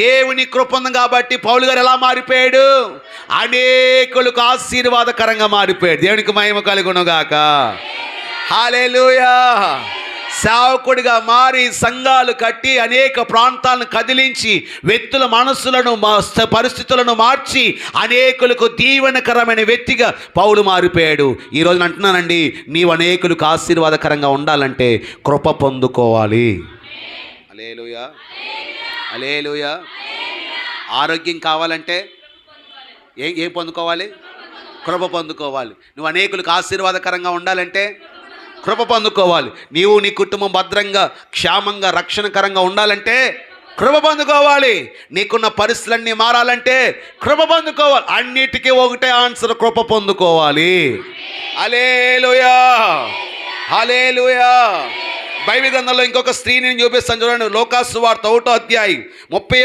దేవుని కృప ఉంది కాబట్టి పౌలు గారు ఎలా మారిపోయాడు? అనేకులకు ఆశీర్వాదకరంగా మారిపోయాడు. దేవునికి మహిమ కలుగునుగాక. హాలేలుయా సేవకుడిగా మారి సంఘాలు కట్టి అనేక ప్రాంతాలను కదిలించి వ్యక్తుల మనస్సులను మా- పరిస్థితులను మార్చి అనేకులకు దీవెనకరమైన వ్యక్తిగా పౌలు మారిపోయాడు. ఈరోజు అంటున్నానండి నీవు అనేకులకు ఆశీర్వాదకరంగా ఉండాలంటే కృప పొందుకోవాలి. అలేలుయా అలేలుయ ఆరోగ్యం కావాలంటే ఏం ఏం పొందుకోవాలి? కృప పొందుకోవాలి. నువ్వు అనేకులకు ఆశీర్వాదకరంగా ఉండాలంటే కృప పొందుకోవాలి. నీవు నీ కుటుంబం భద్రంగా క్షేమంగా రక్షణకరంగా ఉండాలంటే కృప పొందుకోవాలి. నీకున్న పరిస్థితులన్నీ మారాలంటే కృప పొందుకోవాలి. అన్నిటికీ ఒకటే ఆన్సర్ కృప పొందుకోవాలి. అలేలుయా అలేలుయా బైబిల్ గ్రంథంలో ఇంకొక స్త్రీని చూపిస్తాను చూడండి. లోకాసు వార్త ఒకటో అధ్యాయం ముప్పై